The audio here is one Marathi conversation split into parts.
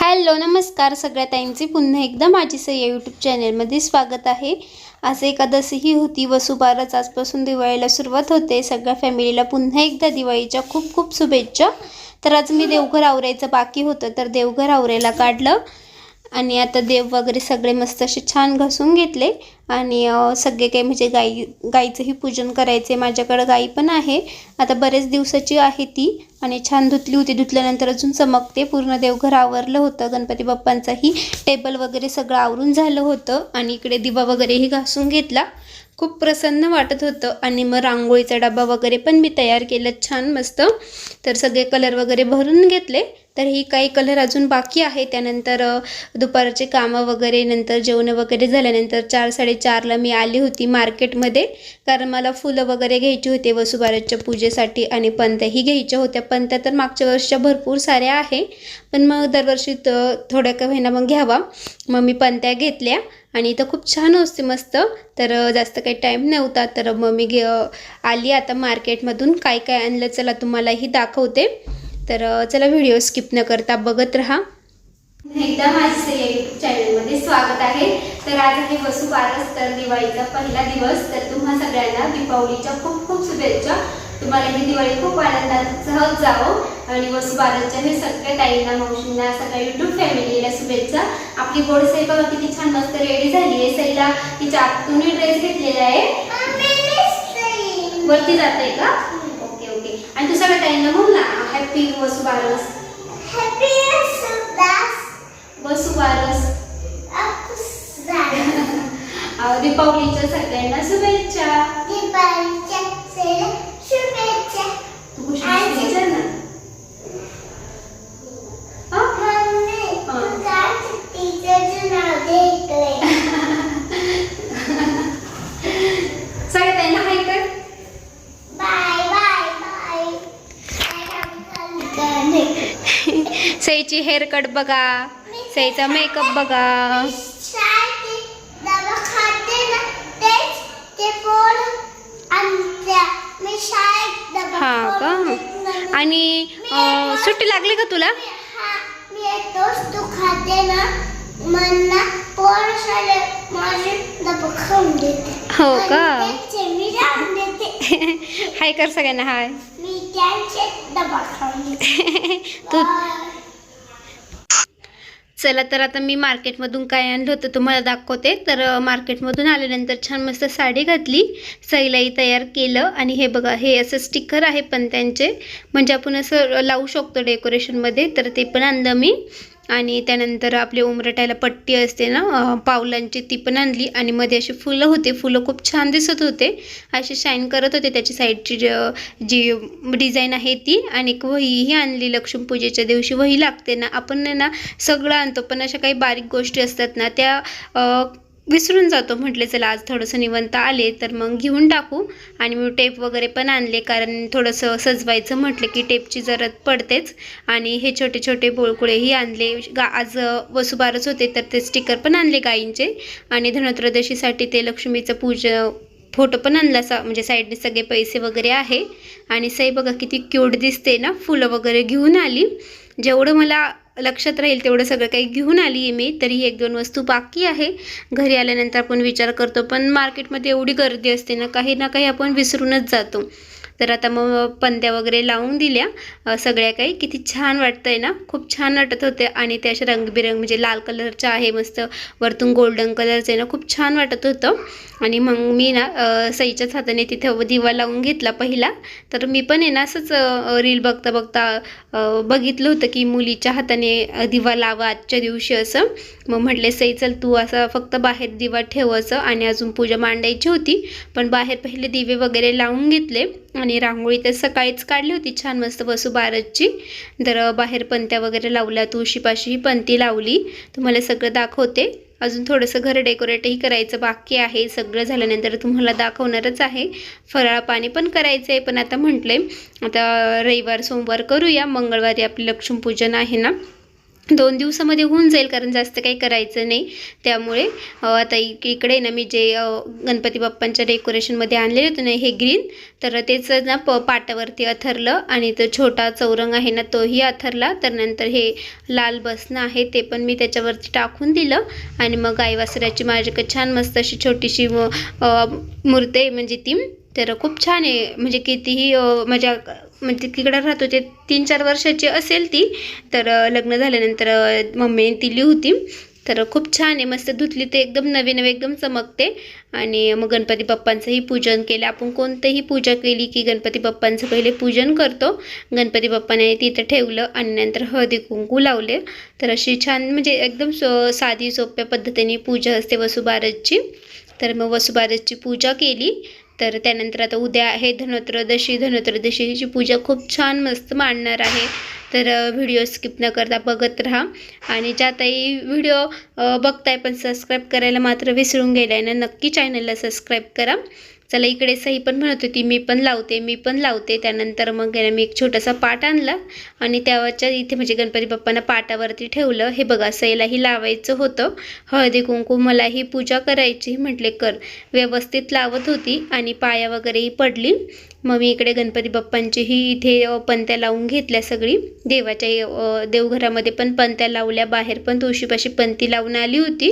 हॅलो नमस्कार सगळ्या ताईंचे पुन्हा एकदा माझी सई यूट्यूब चॅनलमध्ये स्वागत आहे. आज एकादशीही होती वसुबारच आजपासून दिवाळीला सुरुवात होते. सगळ्या फॅमिलीला पुन्हा एकदा दिवाळीच्या खूप खूप शुभेच्छा. तर आज मी देवघर आवरायचं बाकी होतं तर देवघर आवरायला काढलं. आणि आता देव वगैरे सगळे मस्त असे छान घासून घेतले. आणि सगळे काही म्हणजे गाई गाईचंही पूजन करायचे माझ्याकडं गाई पण आहे. आता बरेच दिवसाची आहे ती. आणि छान धुतली होती. धुतल्यानंतर अजून चमकते. पूर्ण देवघर आवरलं होतं. गणपती बाप्पांचाही टेबल वगैरे सगळं आवरून झालं होतं. आणि इकडे दिवा वगैरेही घासून घेतला. खूप प्रसन्न वाटत होतं. आणि मग रांगोळीचा डबा वगैरे पण मी तयार केला. छान मस्त. तर सगळे कलर वगैरे भरून घेतले. तर ही काही कलर अजून बाकी आहे. त्यानंतर दुपारचे कामं वगैरे नंतर जेवणं वगैरे झाल्यानंतर चार साडेचारला मी आली होती मार्केटमध्ये. कारण मला फुलं वगैरे घ्यायची होते वसुबारसच्या पूजेसाठी आणि पंत्याही घ्यायच्या होत्या. पंत्या तर मागच्या वर्षीच्या भरपूर साऱ्या आहे. पण मग दरवर्षी थोड्या का महिना मग घ्यावा. मग मी पंत्या घेतल्या. आणि इथं खूप छान असते मस्त. तर जास्त काही टाईम नव्हता. तर मग मी घे आली आता मार्केटमधून काय काय आणलं चला तुम्हालाही दाखवते. तर चला व्हिडिओ स्किप न करता बघत राहा. एकदा माझ्या यूट्यूब चॅनलमध्ये स्वागत आहे. तर आज आहे वसुबारस तर दिवाळीचा पहिला दिवस. तर तुम्हा सगळ्यांना दीपावलीच्या खूप खूप शुभेच्छा. तुम्हाला ही दिवाळी खूप आनंदात सहज जावो. आणि वसुबारसच्या हे सगळ्या ताईंना मावशींना सगळ्या युट्यूब फॅमिलीला शुभेच्छा. आपली गोड साई बघा किती छान मस्त रेडी झाली आहे. सईला तिच्या आतूनही ड्रेस घेतलेला आहे. वरती जाते का? ओके ओके आणि तू सगळ्या ताईंना बोल ना. हॅपी वसुबारस वसुबारस अं, दीपावलीच्या सगळ्यांना शुभेच्छा. सईची हेअरकट बघा. सईचा मेकअप बघा. आणि सुट्टी लागली का तुला? हो का? हाय कर सगळ्यांना हाय. तू. चला तर आता मी मार्केटमधून काय आणलं होतं तुम्हाला दाखवते. तर मार्केटमधून आल्यानंतर छान मस्त साडी घातली. सैलाई तयार केलं आणि हे बघा हे असं स्टिकर आहे पण त्यांचे. म्हणजे आपण असं लावू शकतो डेकोरेशनमध्ये तर ते पण आणलं मी. आणि त्यानंतर आपली उमरटायला पट्टी असते ना पावलांची ती पण आणली आणि मध्ये अशी फुलं होते. फुलं खूप छान दिसत होते. असे शाईन करत होते त्याची साईडची ज- जी डिझाईन आहे ती. आणि एक वहीही आणली लक्ष्मीपूजेच्या दिवशी. वही लागते ना आपण ना सगळं आणतो. पण अशा काही बारीक गोष्टी असतात ना त्या विसरून जातो. म्हटले चला आज थोडंसं निवंत आले तर मग घेऊन टाकू. आणि मी टेप वगैरे पण आणले कारण थोडंसं सजवायचं म्हटलं की टेपची जरत पडतेच. आणि हे छोटे छोटे बोळकुळेही आणले. गा आज वसुबारच होते तर ते स्टिकर पण आणले गायींचे आणि धनत्रयोदशीसाठी ते लक्ष्मीचं पूज फोटो पण आणला सा म्हणजे साईडने सगळे पैसे वगैरे आहे. आणि सई बघा किती क्यूट दिसते ना फुलं वगैरे घेऊन आली. जेवढं मला लक्षात राहील तेवढं सगळं काही घेऊन आली आहे मी तरी एक दोन वस्तू बाकी आहे. घरी आल्यानंतर आपण विचार करतो पण मार्केटमध्ये एवढी गर्दी असते ना काही ना काही आपण विसरूनच जातो. तर आता मग पंद्या वगैरे लावून दिल्या सगळ्या काही. किती छान वाटतंय ना. खूप छान वाटत होते. आणि ते अशा रंगबिरंग म्हणजे लाल कलरच्या आहे मस्त. वरतून गोल्डन कलरचं आहे ना. खूप छान वाटत होतं. आणि मग मी ना सईच्याच हाताने तिथे दिवा लावून घेतला पहिला. तर मी पण आहे ना असंच रील बघता बघता बघितलं होतं की मुलीच्या हाताने दिवा लावा आजच्या दिवशी असं. मग म्हटले सई चल तू असं फक्त बाहेर दिवा ठेव असं. आणि अजून पूजा मांडायची होती. पण बाहेर पहिले दिवे वगैरे लावून घेतले. आणि रांगोळी तर सकाळीच काढली होती छान मस्त बसू बारतची. तर बाहेर पंत्या वगैरे लावल्या तुळशीपाशी ही पंती लावली. तुम्हाला सगळं दाखवते. अजून थोडंसं घर डेकोरेटही करायचं बाकी आहे. सगळं झाल्यानंतर तुम्हाला दाखवणारच आहे. फराळ पाणी पण करायचं आहे पण आता म्हटले आता रविवार सोमवार करूया. मंगळवारी आपलं लक्ष्मीपूजन आहे ना? दोन दिवसामध्ये होऊन जाईल कारण जास्त काही करायचं नाही. त्यामुळे आता इक इकडे ना मी जे गणपती बाप्पांच्या डेकोरेशनमध्ये आणलेले होते ना हे ग्रीन तर तेच ना प पाटावरती अथरलं आणि तो छोटा चौरंग आहे ना तोही अथरला. तर नंतर हे लाल बसणं आहे ते पण मी त्याच्यावरती टाकून दिलं. आणि मग गाई वासराची माझ्याकडे छान मस्त अशी छोटीशी मूर्ती आहे म्हणजे ती. तर खूप छान आहे म्हणजे कितीही माझ्या म्हणजे तिकडे राहत होते तीन चार वर्षाची असेल ती. तर लग्न झाल्यानंतर मम्मीने दिली होती तर खूप छान आहे. मस्त धुतली ते एकदम नवीन नवी एकदम चमकते. आणि मग गणपती बाप्पांचंही पूजन केलं. आपण कोणतंही पूजा केली की गणपती बाप्पांचं पहिले पूजन करतो. गणपती बाप्पाने तिथं ठेवलं आणि नंतर हळदी कुंकू लावले. तर अशी छान म्हणजे एकदम सो साधी सोप्या पद्धतीने पूजा असते वसुबारसची. तर मग वसुबारसची पूजा केली. तर त्यानंतर आता उद्या आहे धनोत्रदशी धनोत्रदशीची पूजा खूप छान मस्त मांडणार आहे. तर व्हिडिओ स्किप न करता बघत राहा. आणि ज्या ताई व्हिडिओ बघताय पण सबस्क्राईब करायला मात्र विसरून गेलाय ना नक्की चॅनलला सबस्क्राईब करा. चला इकडे सही पण म्हणत होती मी पण लावते मी पण लावते. त्यानंतर मग मी एक छोटासा पाट आणला आणि त्यावरच्या इथे म्हणजे गणपती बाप्पांना पाटावरती ठेवलं. हे बघा सईलाही लावायचं होतं. हळदी कुंकू मलाही पूजा करायची. म्हटले कर. व्यवस्थित लावत होती आणि पाया वगैरेही पडली. मग मी इकडे गणपती बाप्पांचीही इथे पंत्या लावून घेतल्या सगळी. देवाच्या देवघरामध्ये पण पंत्या लावल्या. बाहेर पण तुळशीपाशी पंती लावून आली होती.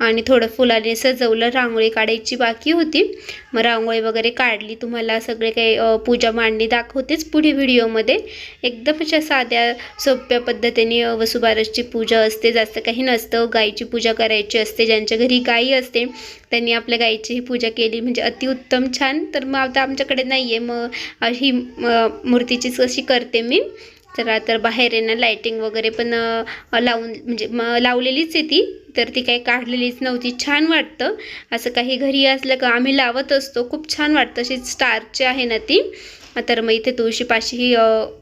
आणि थोडं फुलाने सजवलं रांगोळी काढायची बाकी होती. मग रांगोळी वगैरे काढली. तुम्हाला सगळे काही पूजा मांडणी दाखवतेच पुढे व्हिडिओमध्ये. एकदम अशा साध्या सोप्या पद्धतीने वसुबारसची पूजा असते. जास्त काही नसतं. गाईची पूजा करायची असते. ज्यांच्या घरी गाई असते त्यांनी आपल्या गाईचीही पूजा केली. म्हणजे अतिउत्तम छान. तर मग आता आमच्याकडे नाही आहे मग अशी म- मूर्तीचीच अशी करते मी. तर तर बाहेर आहे ना लाईटिंग वगैरे पण लावून म्हणजे म लावलेलीच आहे ती. तर ती काही काढलेलीच नव्हती. छान वाटतं. असं काही घरी असलं का आम्ही लावत असतो. खूप छान वाटतं. अशी स्टारची आहे ना ती. तर मग इथे तुळशीपाशी ही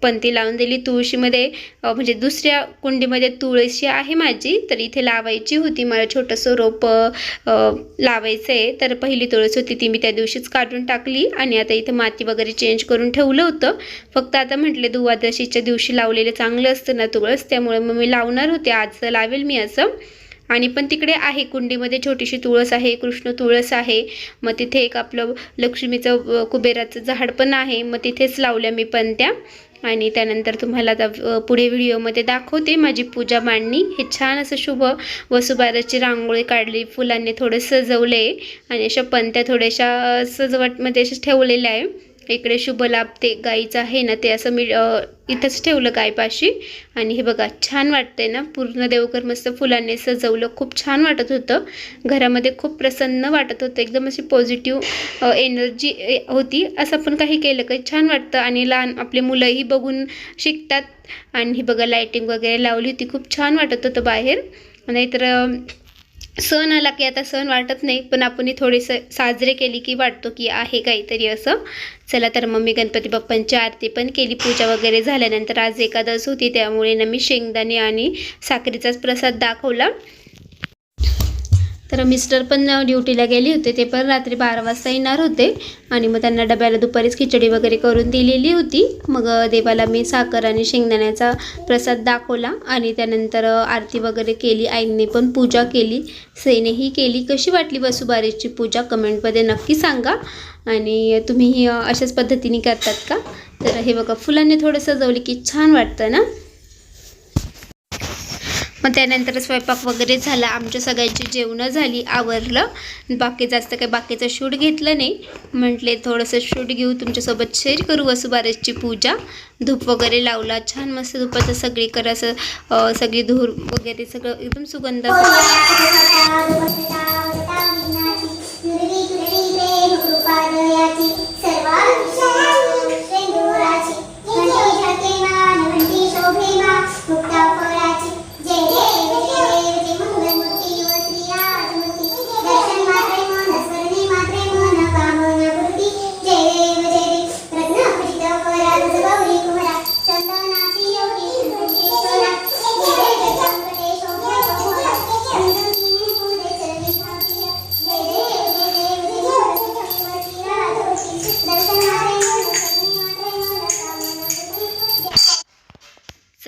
पंती लावून दिली. तुळशीमध्ये म्हणजे दुसऱ्या कुंडीमध्ये तुळशी आहे माझी तर इथे लावायची होती. मला छोटंसं रोप लावायचं आहे तर पहिली तुळस होती ती मी त्या दिवशीच काढून टाकली आणि आता इथे माती वगैरे चेंज करून ठेवलं होतं. फक्त आता म्हटले दुवादशीच्या दिवशी लावलेलं चांगलं असतं ना तुळस त्यामुळे मग मी लावणार होते. आज लावेल मी असं. आणि पण तिकडे आहे कुंडीमध्ये छोटीशी तुळस आहे कृष्ण तुळस आहे. मग तिथे एक आपलं लक्ष्मीचं कुबेराचं झाड पण आहे. मग तिथेच लावल्या मी पण त्या आणि त्यानंतर तुम्हाला आता पुढे व्हिडिओमध्ये दाखवते माझी पूजा मांडणी. हे छान असं शुभ वसुबाराची रांगोळी काढली फुलांनी थोडं सजवले. आणि अशा पंत्या थोड्याशा सजवटमध्ये अशा ठेवलेल्या आहे. इकडे शुभ लाभ ते गाईचं आहे ना ते असं मी इथंच ठेवलं गायपाशी. आणि हे बघा छान वाटतंय ना पूर्ण देवघर मस्त फुलांनी सजवलं. खूप छान वाटत होतं. घरामध्ये खूप प्रसन्न वाटत होतं. एकदम अशी पॉझिटिव्ह एनर्जी होती. असं पण काही केलं काही छान वाटतं. आणि लहान आपले मुलंही बघून शिकतात. आणि ही बघा लायटिंग वगैरे लावली होती. खूप छान वाटत होतं बाहेर. नाहीतर सण आला की आता सण वाटत नाही पण आपण थोडेसं साजरे केली की वाटतो की आहे काहीतरी असं. चला तर मग मी गणपती बाप्पांची आरती पण केली. पूजा वगैरे झाल्यानंतर आज एकादश होती त्यामुळे ना मी शेंगदाणे आणि साखरेचाच प्रसाद दाखवला. तर मिस्टर पण ड्युटीला गेले होते. ते पण रात्री बारा वाजता येणार होते. आणि मग त्यांना डब्याला दुपारीच खिचडी वगैरे करून दिलेली होती. मग देवाला मी साखर आणि शेंगदाण्याचा प्रसाद दाखवला. आणि त्यानंतर आरती वगैरे केली. आईने पण पूजा केली. सईनेही केली. कशी वाटली वसुबारीची पूजा? कमेंटमध्ये नक्की सांगा. आणि तुम्हीही अशाच पद्धतीने करतात का? तर हे बघा फुलांनी थोडं सजवली की छान वाटतं ना? मग त्यानंतर स्वयंपाक वगैरे झाला. आमच्या सगळ्यांची जेवणं झाली आवरलं. बाकी जास्त काही बाकीचं शूट घेतलं नाही. म्हटले थोडंसं शूट घेऊ तुमच्यासोबत शेअर करू वसुबारसची पूजा. धूप वगैरे लावला. छान मस्त धुपाचं सगळीकडे असं सगळी धूर वगैरे सगळं एकदम सुगंध.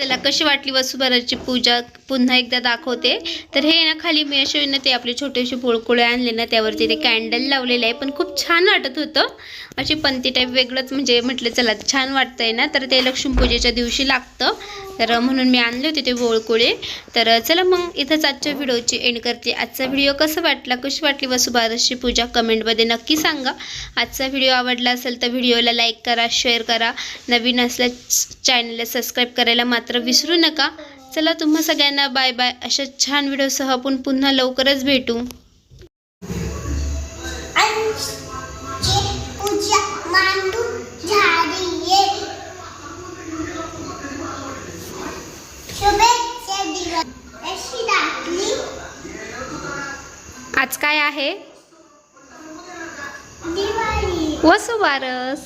आपल्याला कशी वाटली वसुबाराची पूजा? पुन्हा एकदा दाखवते. तर हे ना खाली मी असे ना ते आपले छोटेसे पोळकुळे आणले ना त्यावरती ते कॅन्डल लावलेले आहे. पण खूप छान वाटत होतं. अशी पंती टाईप वेगळंच म्हणजे म्हटलं चला छान वाटतंय ना. तर ते लक्ष्मीपूजेच्या दिवशी लागतं. तर म्हणून मी आणले होते ते बोळकुळे. तर चला मग इथंच आजच्या व्हिडिओची एंड करते. आजचा व्हिडिओ कसा वाटला कशी वाटली वसुबारसची पूजा कमेंटमध्ये नक्की सांगा. आजचा व्हिडिओ आवडला असेल तर व्हिडिओला लाईक करा शेअर करा. नवीन असल्यास चॅनलला सबस्क्राईब करायला मात्र विसरू नका. चला तुम्हा सगळ्यांना बाय बाय. अशा छान व्हिडिओसह आपण पुन्हा लवकरच भेटू. आज काय आहे? वसुबारस.